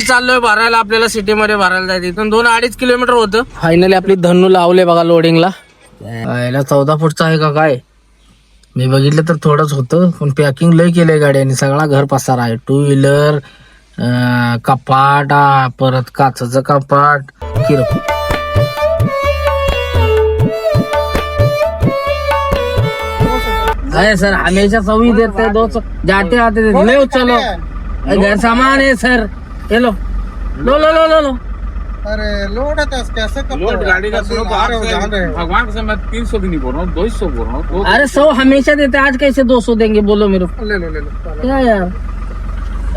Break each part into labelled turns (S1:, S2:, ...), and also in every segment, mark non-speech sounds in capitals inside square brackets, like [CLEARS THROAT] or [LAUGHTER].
S1: चाललोय भरायला आपल्याला सिटी मध्ये भरायला जायचं. इथून दोन अडीच किलोमीटर होतं. फायनली आपली धनू लावले बघा लोडिंगला याला चौदा फूटचा आहे का काय? मी बघितलं तर थोडंच होतं पण पॅकिंग लय केलंय गाड्याने. सगळा घर पसार आहे. टू व्हीलर कपाट परत काचचं कपाट. किरकोळ अरे सर हमेशा सवी देते दो सौ जाते आते देते चलो घर सामान है सर. ये लो। लो लो लो लो लो।
S2: अरे लोड है तो कैसे करते
S3: लोड गाड़ी का सुनो
S2: आ रहे हो, जान। रहे हो?
S3: भगवान से मैं तीन सौ भी नहीं बोल रहा हूँ दो सौ बोल रहा हूँ तो
S1: अरे सौ हमेशा देते आज कैसे दो सौ देंगे बोलो मेरे को।
S2: ले लो ले लो
S1: क्या यार?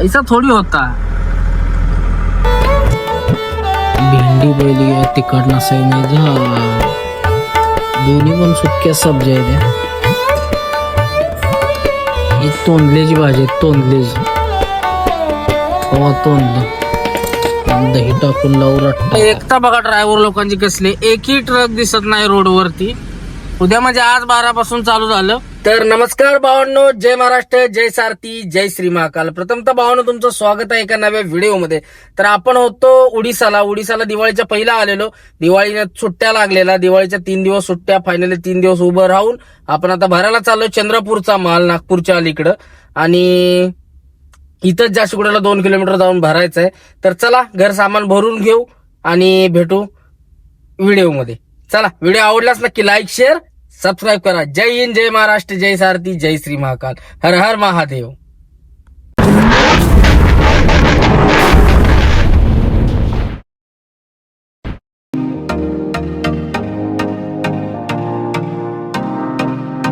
S1: ऐसा थोड़ी होता है। भेंडी आहे तिखट नसाई जा। दोन्ही पण सुक्या सब्ज़ी आहेत ही तोंडल्याची भाजी तोंडल्याची कवा तोंडलं दही टाकून एकटा बघा ड्रायव्हर लोकांची कसली. एकही ट्रक दिसत नाही रोडवरती उद्या म्हणजे आज बारा पासून चालू झालं. तर नमस्कार भावांनो जय महाराष्ट्र जय सारथी जय श्री महाकाल. प्रथमतः भावांनो तुमचं स्वागत आहे एका नव्या व्हिडिओमध्ये. तर आपण होतो उडीसाला. उडीसाला दिवाळीच्या पहिला आलेलो. दिवाळीने सुट्ट्या लागलेल्या. दिवाळीच्या तीन दिवस सुट्ट्या फायनली तीन दिवस उभं राहून आपण आता भरायला चाललो चंद्रपूरचा माल नागपूरच्या अलीकडं. आणि इथंच जाशिकुड्याला दोन किलोमीटर जाऊन भरायचं आहे तर चला घर सामान भरून घेऊ आणि भेटू व्हिडिओमध्ये. चला व्हिडिओ आवडलाच नक्की लाईक शेअर सबस्क्राईब करा. जय हिंद जय महाराष्ट्र जय सारथी जय श्री महाकाल. हर हर महादेव.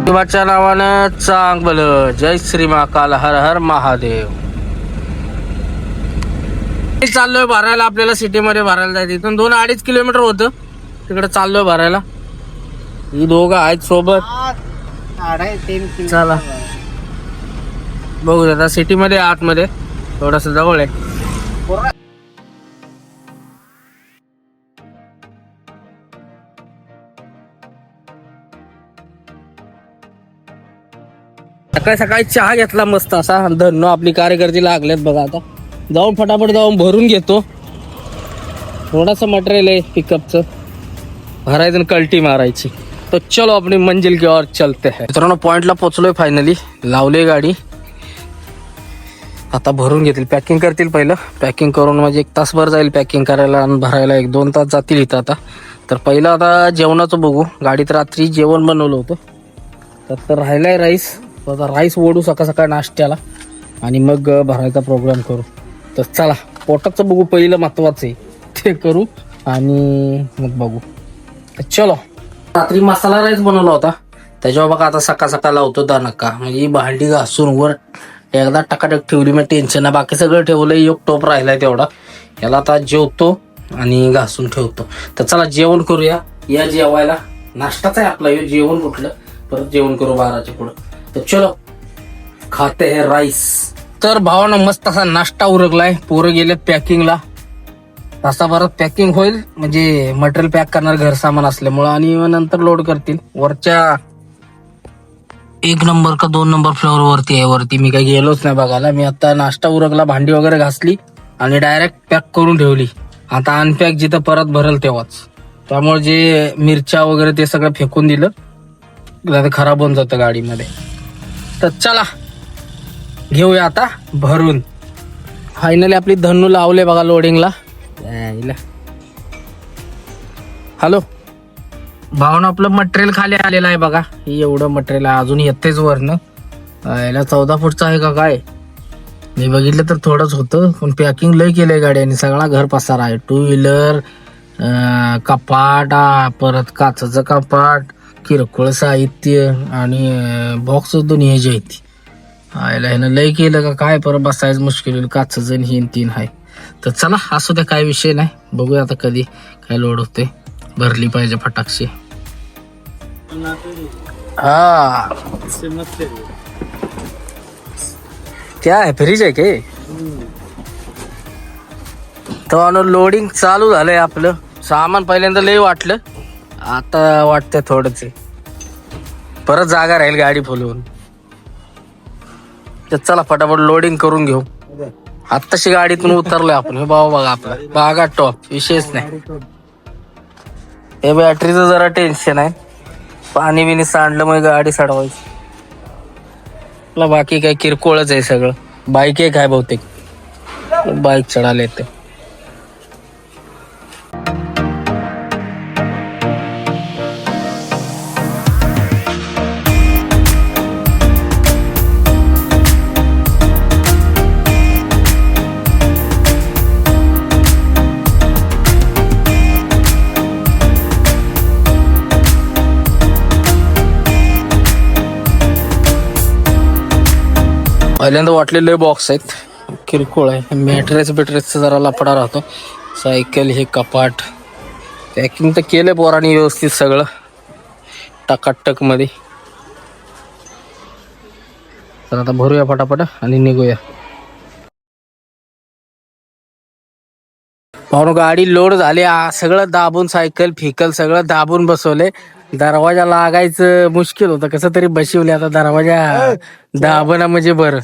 S1: देवाच्या नावानं चांगलं. जय श्री महाकाल हर हर महादेव. चाललोय भरायला आपल्याला सिटीमध्ये भरायला जायचं. इथून दोन अडीच किलोमीटर होतं. तिकडे चाललोय भरायला. ही दोघं आहेत सोबत. चला. बघू आता सिटीमध्ये आतमध्ये. थोडस जवळ आहे. सकाळी सकाळी चहा घेतला मस्त असा. धन्नो आपली कार्यकर्ती लागलेत बघा आता. जाऊन फटाफट जाऊन भरून घेतो. थोडासा मटेरियल आहे पिकअपचं भरायचं आणि कल्टी मारायची. तर चलो आपली मंजिल की ओर चलते है. मित्रांनो पॉइंटला पोचलोय फायनली लावले गाडी. आता भरून घेतील. पॅकिंग करतील पहिलं. पॅकिंग करून म्हणजे एक तासभर जाईल पॅकिंग करायला आणि भरायला. एक दोन तास जातील इथं आता. तर पहिलं आता जेवणाचं बघू. गाडीत रात्री जेवण बनवलं होतं. तर तर राहिलाय राईस तर आता राईस ओढू सकाळ सकाळ नाश्त्याला. आणि मग भरायचा प्रोग्राम करू. तर चला पोटाचं बघू पहिलं महत्वाचं आहे. ते करू आणि मग बघू. तर चलो. रात्री मसाला राईस बनवला होता. त्याच्यावर बघा आता सकाळ सकाळ लावतो दानका म्हणजे भांडी घासून वर एकदा टकाटक ठेवली मग टेन्शन नाही. बाकी सगळं ठेवलं एक टोप राहिलाय तेवढा. याला आता जेवतो आणि घासून ठेवतो. तर चला जेवण करूया. या जेवायला नाश्ताच आहे आपला हे जेवण कुठलं? परत जेवण करू बाराच्या पुढं. तर चलो खाते हे राईस. तर भावानं मस्त असा नाश्ता उरकलाय. पोरं गेले पॅकिंगला तासाभरात पॅकिंग होईल. म्हणजे मटेरियल पॅक करणार घर सामान असल्यामुळं. आणि मग नंतर लोड करतील. वरच्या एक नंबर का दोन नंबर फ्लोअर वरती आहे. वरती मी काही गेलोच नाही बघायला. मी आता नाश्ता उरकला भांडी वगैरे घासली आणि डायरेक्ट पॅक करून ठेवली. आता अनपॅक जिथं परत भरल तेव्हाच. त्यामुळे जे मिरच्या वगैरे ते सगळं फेकून दिलं. तर खराब होऊन जातं गाडीमध्ये. तर चला. घेऊया आता भरून. फायनली आपली धन्नू लावले बघा लोडिंगला हॅलो भावना आपलं मटेरियल खाली आलेलं आहे बघा. हे एवढं मटेरियल आहे अजून येतेच वरनं. याला चौदा फूटचं आहे का काय? मी बघितलं तर थोडंच होतं पण पॅकिंग लय केलंय गाड्याने. सगळा घर पसार आहे. टू व्हीलर कपाट परत काचचं कपाट किरकोळ साहित्य आणि बॉक्स दोन हे जे आहेत आयला ह्यानं लय केलं का काय परत बसायचं मुश्किल होईल काचचं जण हे तीन आहे तर चला असू द्या काय विषय नाही. बघूया आता कधी काय लोड होते. भरली पाहिजे फटाकशी. हा. क्या आहे फ्रीज आहे के? तर लोडिंग चालू झालंय आपलं. सामान पहिल्यांदा लय वाटलं. आता वाटतंय थोडंच परत जागा राहील गाडी फुलवून. तर चला फटाफट लोडिंग करून घेऊ. आत्ताशी गाडीतून उतरलोय आपण. हे भाऊ बघा आपला. बागा टॉप विशेष नाही. हे बॅटरीचं जरा टेन्शन आहे. पाणी बिनी सांडलं मग गाडी साडवायची. आपलं बाकी काय किरकोळच आहे सगळं. बाईक एक आहे बहुतेक. बाईक चढायला येते. पहिल्यांदा वाटलेले बॉक्स आहेत. किरकोळ आहे. मॅट्रेस बिट्रेसचा जरा लफडा राहतो. सायकल हे कपाट. पॅकिंग तर केलं पोराने व्यवस्थित सगळं. टकाटकमध्ये. तर आता भरूया फटाफट आणि निघूया. पाहून गाडी लोड झाली. सगळं दाबून सायकल फिकल सगळं दाबून बसवले दरवाजा लागायचं मुश्किल होतं. कसं तरी बसवले आता दरवाजा. दाबणं म्हणजे बरं.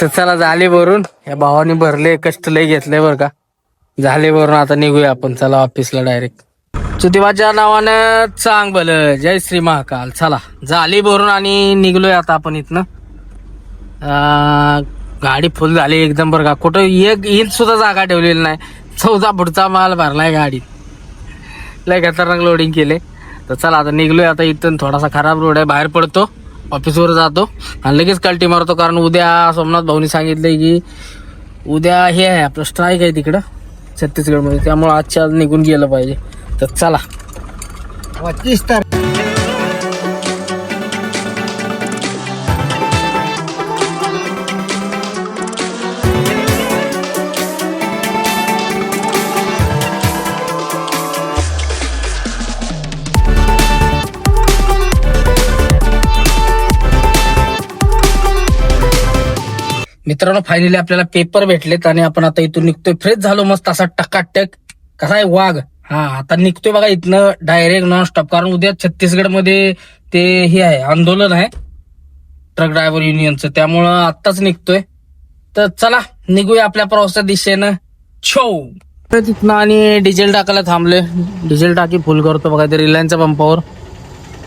S1: तर चला झाले भरून. या भावाने भरले कष्ट लय घेतले बरं का. झाले भरून आता निघूया आपण. चला ऑफिसला डायरेक्ट देवाच्या नावानं चांग भल. जय श्री महाकाल. चला झाली भरून आणि निघलोय आता आपण इथनं. गाडी फुल झाली एकदम बरं का. कुठं एक इंच सुद्धा जागा ठेवलेली नाही. चौदा फुटचा माल भरलाय गाडीत. लय खतरनाक लोडिंग केले. तर चला आता निघलोय आता इथून. थोडासा खराब रोड आहे. बाहेर पडतो. ऑफिसवर जातो. आणि लगेच कल्टी मारतो कारण उद्या सोमनाथ भाऊनी सांगितलंय की उद्या हे आहे आपलं स्ट्राईक आहे तिकडं छत्तीसगडमध्ये. त्यामुळं आजच्या आज निघून गेलं पाहिजे. तर चला.
S2: पच्चीस तारीख.
S1: मित्रांनो फायनली आपल्याला पेपर भेटलेत आणि आपण आता इथून निघतोय. फ्रेश झालो मस्त असा टकाटक. कसा आहे? वाघ. हा आता निघतोय बघा इथनं डायरेक्ट नॉन स्टॉप कारण उद्या छत्तीसगडमध्ये ते हे आहे आंदोलन आहे. ट्रक ड्रायव्हर युनियनचं त्यामुळं आत्ताच निघतोय. तर चला निघूया आपल्या प्रवासाच्या दिशेनं. छो तर तिथनं आणि डिझेल टाकायला थांबले डिझेल टाकी फुल करतो बघा ते रिलायन्सच्या पंपावर.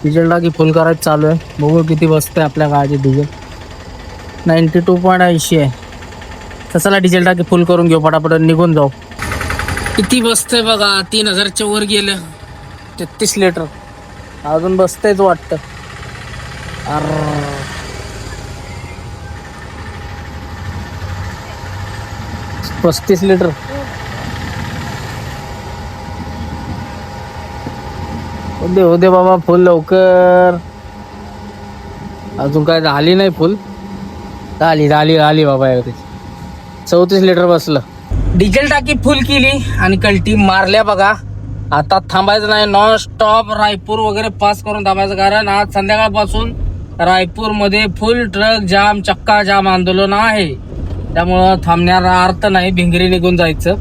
S1: डिझेल टाकी फुल करायचं चालू आहे. बघू किती बसतंय आपल्या गाडी डिझेल नाईन्टी टू पॉईंट ऐंशी आहे. तर चला डिझेल टाकी फुल करून घेऊ पटापट निघून जाऊ. किती बसतंय बघा तीन हजारच्या वर गेलं. तेहतीस लिटर अजून बसतंयच वाटतं. अर. पस्तीस लिटर होते होते बाबा फुल लवकर. अजून काय झाली नाही फुल झाली झाली झाली बाबा यावेळी चौतीस लिटर बसलं. डिझेल टाकी फुल केली आणि कल्टी मारल्या बघा. आता थांबायचं नाही नॉन स्टॉप रायपूर वगैरे पास करून थांबायचं कारण आज संध्याकाळपासून रायपूरमध्ये फुल ट्रक जाम चक्का जाम आंदोलन आहे. त्यामुळं थांबण्याचा अर्थ नाही भिंगरी निघून जायचं.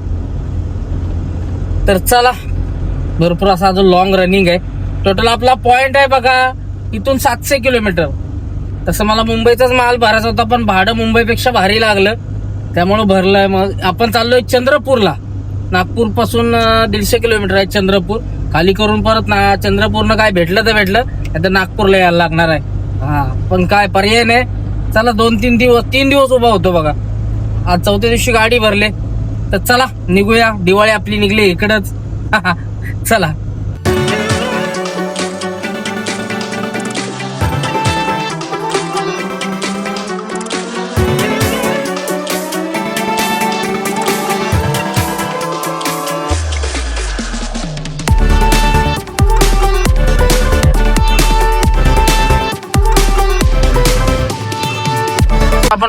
S1: तर चला भरपूर असा जो लॉंग रनिंग आहे. टोटल आपला पॉइंट आहे बघा इथून सातशे किलोमीटर. तसं मला मुंबईचाच माल भरायचा होता पण भाडं मुंबईपेक्षा भारी लागलं. त्यामुळं भरलंय मग. आपण चाललोय चंद्रपूरला. नागपूरपासून दीडशे किलोमीटर आहे चंद्रपूर. खाली करून परत ना चंद्रपूरनं काय भेटलं तर भेटलं नाही तर नागपूरला यायला लागणार आहे. हा पण काय पर्याय नाही. चला दोन तीन दिवस तीन दिवस उभा होतो बघा. आज चौथ्या दिवशी गाडी भरले. तर चला निघूया. दिवाळी आपली निघली इकडंच. [LAUGHS] चला.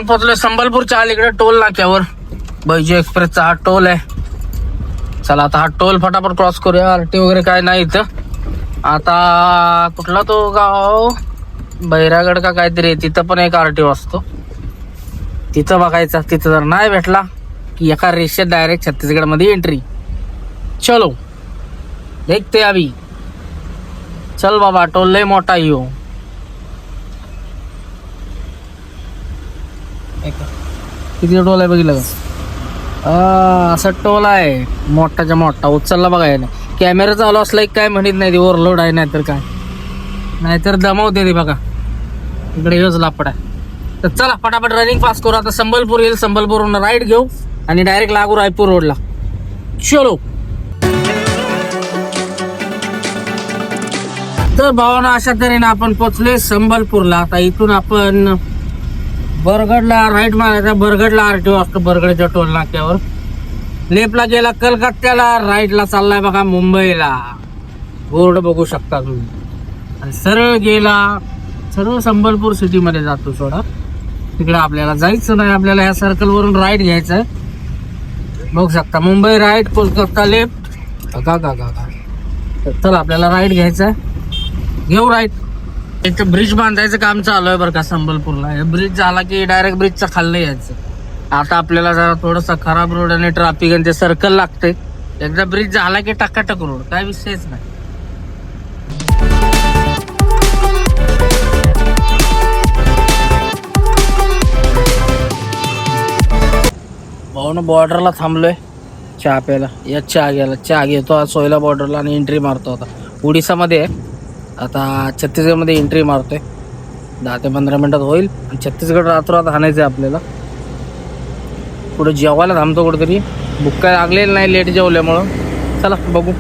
S1: आपण पोहोचलोय संबलपूरच्या अलीकडे टोल नाक्यावर. बैजू एक्सप्रेसचा हा टोल आहे. चला आता हा टोल फटाफट क्रॉस करूया. आरटी वगैरे काय नाही इथं. आता कुठला तो गाव? बैरागड का काहीतरी आहे, तिथं पण एक आरटीओ असतो तिथं बघायचं. तिथं जर नाही भेटला की एका रेषेत डायरेक्ट छत्तीसगडमध्ये एंट्री चलो. देखते अभी चल बाबा टोल लय मोठा येऊ किती टोल आहे बघितलं का? असा टोल आहे. मोठाच्या मोठा. उचलला बघा याने. कॅमेरा चालू असला एक काय म्हणत नाही ते ओव्हरलोड आहे नाहीतर काय? नाहीतर दमवते ते बघा. इकडे हेच लापड आहे. तर चला फटाफट रनिंग पास करू. आता संबलपूर येईल. संबलपूरहून राईड घेऊ आणि डायरेक्ट लागू रायपूर रोडला चलो. तर भावना अशा तऱ्हेने आपण पोचलोय संबलपूरला. आता इथून आपण बरगडला राईट मारायचा बरगडला आरटीओ असतो बरगडच्या टोल नाक्यावर. लेपला गेला कलकत्त्याला राईटला चाललाय बघा मुंबईला. बोर्ड बघू शकता तुम्ही. आणि सरळ गेला सरळ संबलपूर सिटीमध्ये जातो सोडा. तिकडे आपल्याला जायचं नाही आपल्याला ह्या सर्कलवरून राईट घ्यायचं आहे बघू शकता मुंबई राईट कोलकाता लेफ्ट. का का का का तर चला आपल्याला राईट घ्यायचं आहे घेऊ राईट. एक ब्रिज बांधायचं काम चालू आहे बरं का संबलपूरला. हे ब्रिज झाला की डायरेक्ट ब्रिजचा खाल्लं यायचं. आता आपल्याला जरा थोडंसं खराब रोड आणि ट्रॅफिक आणि ते सर्कल लागते एकदा ब्रिज झाला की टकाटक रोड काय विषयच नाही. भाऊन बॉर्डरला थांबलोय. चहा प्यायला. या चहा घ्यायला. चहा घेतो. आज सोयला बॉर्डरला आणि एंट्री मारतो आता. उडीसामध्ये आहे. आता छत्तीसगडमध्ये एंट्री मारतोय. दहा ते पंधरा मिनिटात होईल. आणि छत्तीसगड रात्र हाणायचं आहे आपल्याला. पुढे जेवायला थांबतो कुठेतरी. बुक काय लागलेलं नाही लेट जेवल्यामुळं. चला बघू.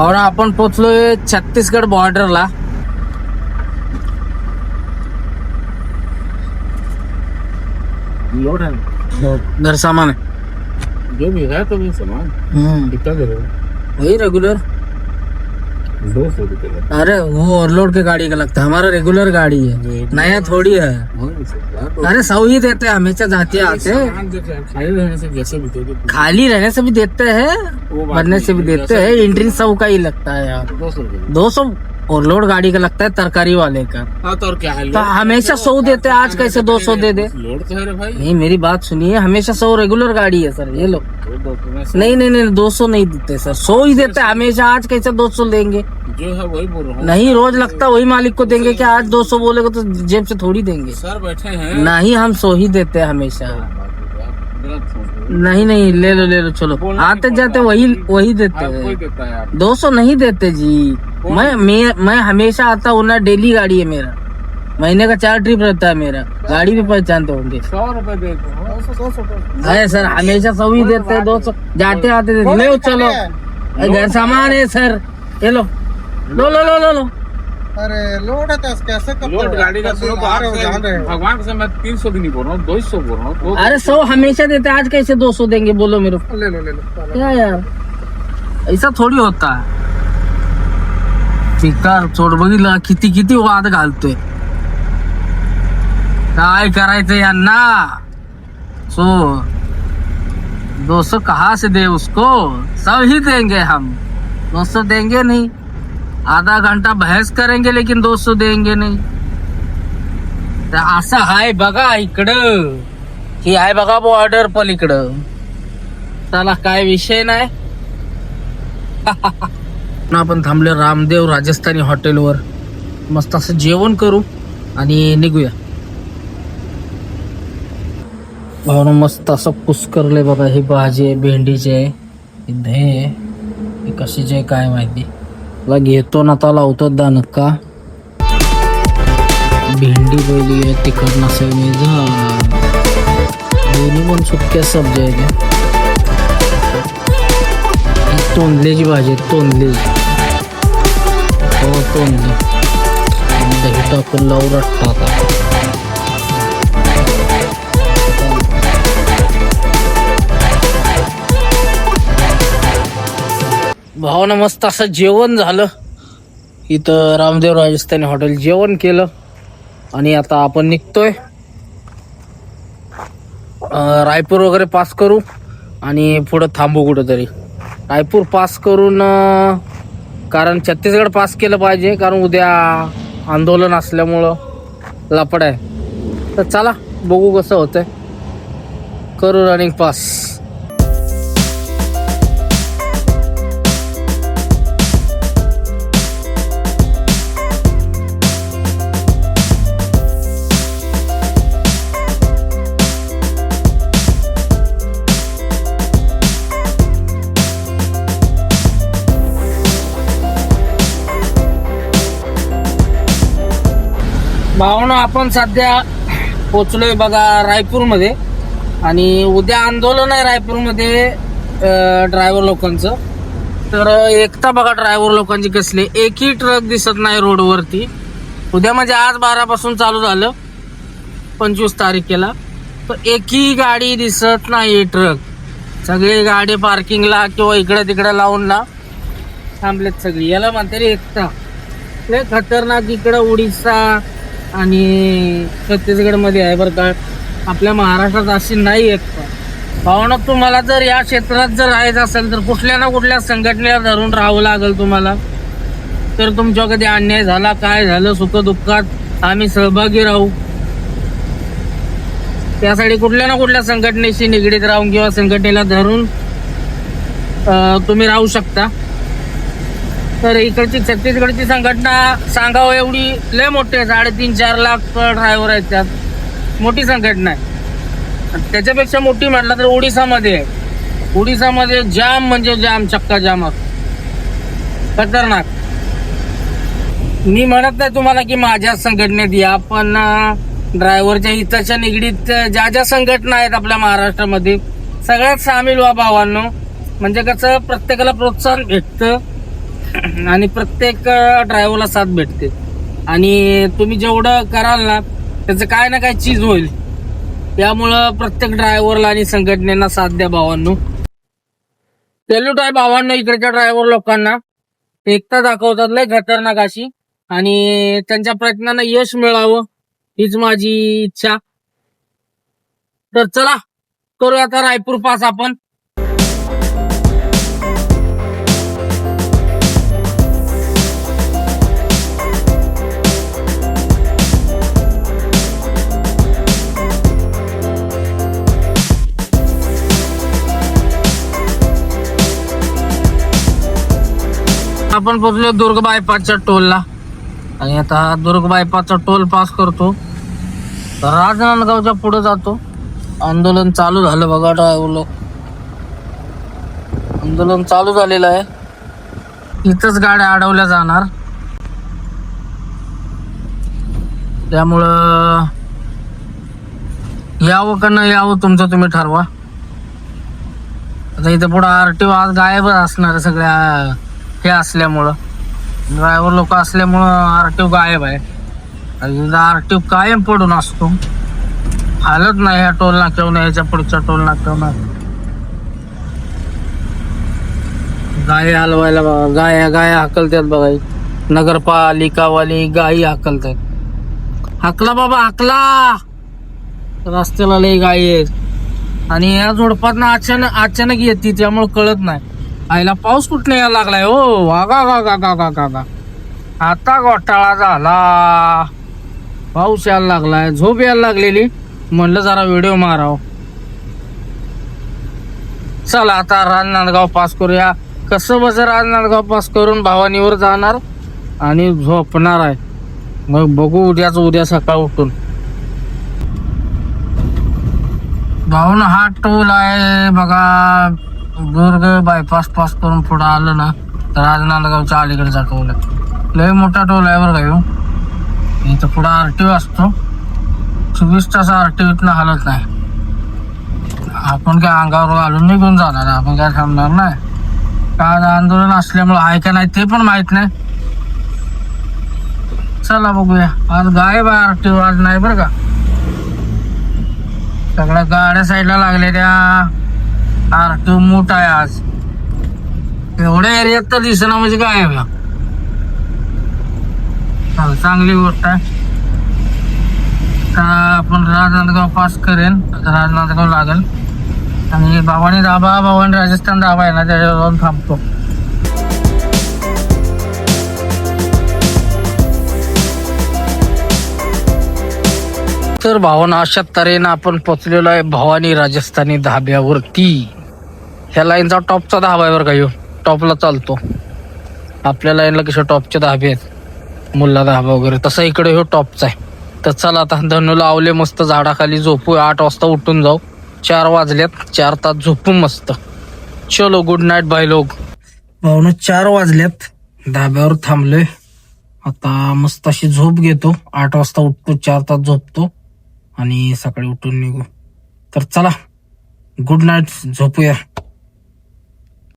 S1: और आपण पोचलोय छत्तीसगड बॉर्डरला
S3: है.
S1: घर सामान आहे.
S3: जो भी है तो भी सामान.
S1: वही रेगुलर
S3: दो सौ रुपये
S1: अरे वो ओवरलोड के गाड़ी का लगता है। हमारा रेगुलर गाड़ी है। नया थोड़ी है। अरे सौ ही देते हैं हमेशा जाते आते।
S3: खाली रहने से भी दे दो
S1: खाली रहने से भी देते हैं भरने से भी देते हैं। एंट्री सौ का ही लगता है यार।
S3: दो सौ
S1: दो सौ? ओवरलोड गाड़ी का लगता है तरकारी वाले का।
S3: हाँ तो और क्या है
S1: तो हमेशा सौ देते हैं आज कैसे दो सौ दे दे?
S3: लोड तो है भाई।
S1: नहीं मेरी बात सुनिए हमेशा सौ रेगुलर गाड़ी है सर ये
S3: लोग से
S1: नहीं नहीं नहीं दो सौ नहीं देते सर सौ ही देते हैं हमेशा आज कैसे दो सौ देंगे?
S3: जो है वही बोल रहा हूँ।
S1: नहीं रोज लगता वही मालिक को देंगे कि आज दो सौ बोलेगा तो जेब से थोड़ी देंगे।
S3: सर बैठे हैं।
S1: नहीं हम सौ ही देते हैं हमेशा। नहीं नहीं ले लो ले लो चलो। आते जाते वही वही देते हैं।
S3: है
S1: दो सौ नहीं देते जी। मैं मैं मैं हमेशा आता हूँ ना डेली गाड़ी है मेरा। महीने का चार ट्रिप रहता है मेरा। गाड़ी भी पहचानते होंगे
S3: सौ
S1: अरे सर हमेशा सौ ही देते हैं दो सौ जाते आते देते ले चलो। घर सामान है सर। ये लो। लो लो लो लो लो।
S2: अरे लोड है तो कैसे करते
S3: लोड गाड़ी का सुनो तो
S2: आ रहे हो, जान रहे हो?
S3: भगवान से मैं तीन सौ भी नहीं बोल रहा हूँ दो सौ बोल रहा हूँ
S1: अरे सौ हमेशा देते आज कैसे दो सौ देंगे बोलो मेरे को।
S2: ले लो ले लो
S1: क्या यार? ऐसा थोडी होता बेकार चोड बघितलं किती किती वाद घालतोय काय करायचं यांना? सो दो सौ कहा से दे उसको? सब ही देंगे हम। दो सौ देंगे नहीं। आधा घंटा बहस करेंगे लेकिन दोस्तों देंगे नहीं। तर असं आहे बघा इकडं। ही आहे बघा बॉर्डर पलीकडं चला काय विषय नाही आपण [LAUGHS] थांबलो रामदेव राजस्थानी हॉटेलवर। मस्त असं जेवण करू आणि निघूया. भावना मस्त असं कुस्करलंय बघा ही भाजी आहे भेंडीची आहे. हे दही आहे हे कशाची आहे काय माहिती. मला घेतो ना आता लावतो दानका भेंडी पहिली आहे तिखट नसेल मी दोन्ही पण सुक्या सब्जी आहेत. ही तोंडल्याची भाजी आहे तोंडल्याची हो तोंडली. दही टाकून लावू रट्टा आता. भावना मस्त असं जेवण झालं. इथं रामदेव राजस्थानी हॉटेल जेवण केलं. आणि आता आपण निघतोय. रायपूर वगैरे पास करू. आणि पुढं थांबू कुठंतरी. रायपूर पास करून कारण छत्तीसगड पास केलं पाहिजे. कारण उद्या आंदोलन असल्यामुळं लपड आहे. तर चला बघू कसं होतंय. करू रनिंग पास. भावना आपण सध्या पोचलोय बघा रायपूरमध्ये. आणि उद्या आंदोलन आहे रायपूरमध्ये ड्रायव्हर लोकांचं. तर एकता बघा ड्रायव्हर लोकांची कसले. एकही ट्रक दिसत नाही रोडवरती उद्या म्हणजे आज बारापासून चालू झालं पंचवीस तारखेला. तर एकही गाडी दिसत नाही ट्रक सगळी गाडी पार्किंगला किंवा इकडे तिकडे लावून ना थांबलेत सगळी. याला म्हणते रे एकता लय खतरनाक इकडं उडीसा आणि छत्तीसगडमध्ये आहे बरं का. आपल्या महाराष्ट्रात अशी नाही एकता भावना तुम्हाला जर या क्षेत्रात जर राहायचं असेल तर कुठल्या ना कुठल्या संघटनेला धरून राहावं लागेल तुम्हाला. तर तुमच्या कधी अन्याय झाला काय झालं सुखदुःखात आम्ही सहभागी राहू. त्यासाठी कुठल्या ना कुठल्या संघटनेशी निगडीत राहून किंवा संघटनेला धरून तुम्ही राहू शकता. तर इकडची छत्तीसगडची संघटना सांगावं एवढी लय मोठी आहे. साडेतीन चार लाख ड्रायव्हर आहेत त्यात. मोठी संघटना आहे. त्याच्यापेक्षा मोठी म्हटलं तर ओडिसामध्ये आहे. ओडिसामध्ये जाम म्हणजे जाम चक्का जाम खतरनाक. मी म्हणत नाही तुम्हाला की माझ्या संघटनेत या पण ड्रायव्हरच्या हिताच्या निगडीत ज्या ज्या संघटना आहेत आपल्या महाराष्ट्रामध्ये सगळ्यात सामील व्हा भावांनो. म्हणजे कसं प्रत्येकाला प्रोत्साहन भेटतं. [CLEARS THROAT] आणि प्रत्येक ड्रायव्हरला साथ भेटते. आणि तुम्ही जेवढं कराल ना त्याचं काय ना काय चीज होईल. त्यामुळं प्रत्येक ड्रायव्हरला आणि संघटनेला साथ द्या भावांनो. सेल्यूट आहे भावांनो इकडच्या ड्रायव्हर लोकांना. एकता दाखवतात लय खतरनाक अशी. आणि त्यांच्या प्रयत्नांना यश मिळावं हीच माझी इच्छा. तर चला करूया आता रायपूर पास आपण. आपण पोचलो दुर्ग बायपासच्या टोलला आणि आता दुर्ग बायपासचा टोल पास करतो. तर राजनांदगावच्या पुढे जातो. आंदोलन चालू झालं बघा ड्रायव्हर आंदोलन चालू झालेलं आहे. इथंच गाड्या अडवल्या जाणार. त्यामुळं यावं का न यावं तुमचं तुम्ही ठरवा. आता इथं पुढं आर टी आज गायबच असणार सगळ्या. हे असल्यामुळं. ड्रायव्हर लोक असल्यामुळं आरटीओ गायब आहे. आरटीओ कायम पडून असतो. हालत नाही ह्या टोल नाक्यावर याच्या पुढच्या टोल नाक्यावर गाय हलवायला बघा गाय गाय हाकलतात बघा. नगरपालिकावाली गायी हाकलतात. हाकला बाबा हाकला! रस्त्याला लई गायी आहेत. आणि या झोडपात अचानक अचानक येते त्यामुळे कळत नाही. आईला पाऊस कुठला यायला लागलाय? हो वागा गा गा गा गा गा आता घोटाळा झाला. पाऊस यायला लागलाय झोप यायला लागलेली. म्हणलं जरा व्हिडिओ माराव. चला आता राजनांदगाव पास करूया. कसं बस राजनांदगाव पास करून भावानीवर जाणार आणि झोपणार आहे. मग बघू उद्याच उद्या सकाळ उठून. भाऊन हा टोल आहे बघा. दुर्ग बायपास पास करून पुढं आलं ना तर राजनांदगावच्या अलीकडचा टोल आहे लय मोठा टोल आहे बरं का येऊ इथं पुढं ओ असतो. चोवीस तास आर टी ओतनं हालत नाही. आपण काय अंगावर घालून निघून जाणार आपण काय थांबणार नाही. काय आंदोलन असल्यामुळं आहे का नाही ते पण माहीत नाही. चला बघूया. आज गायब आहे आरटीओ आज नाही बरं का. सगळ्या गाड्या साईडला लागल्या अरे तो मोठा आहे आज. एवढ्या एरियात तर दिसणं म्हणजे काय आहे बा. चांगली गोष्ट आहे. तर आपण राजनांदगाव पास करेन. राजनांदगाव लागेल. आणि भवानी धाबा भवानी राजस्थान धाबा आहे ना त्याच्यावर जाऊन थांबतो. तर भावना अशा तऱ्हेनं आपण पोचलेलो आहे. भवानी राजस्थानी धाब्यावरती. ह्या लाईनचा टॉपचा धाबा आहे बरं का यो. टॉपला चालतो. आपल्या लाईनला कसे टॉपचे धाबे आहेत. मुल्ला धाबा वगैरे. तसा इकडे हो टॉपचा आहे. तर चला आता धनुला आवले मस्त झाडाखाली झोपू. आठ वाजता उठून जाऊ. चार वाजल्यात चार तास झोपू मस्त. चलो गुड नाईट बाय लोक भाऊन चार वाजल्यात धाब्यावर थांबलोय. आता मस्त अशी झोप घेतो. आठ वाजता उठतो चार तास झोपतो. आणि सकाळी उठून निघू. तर चला गुड नाईट झोपूया.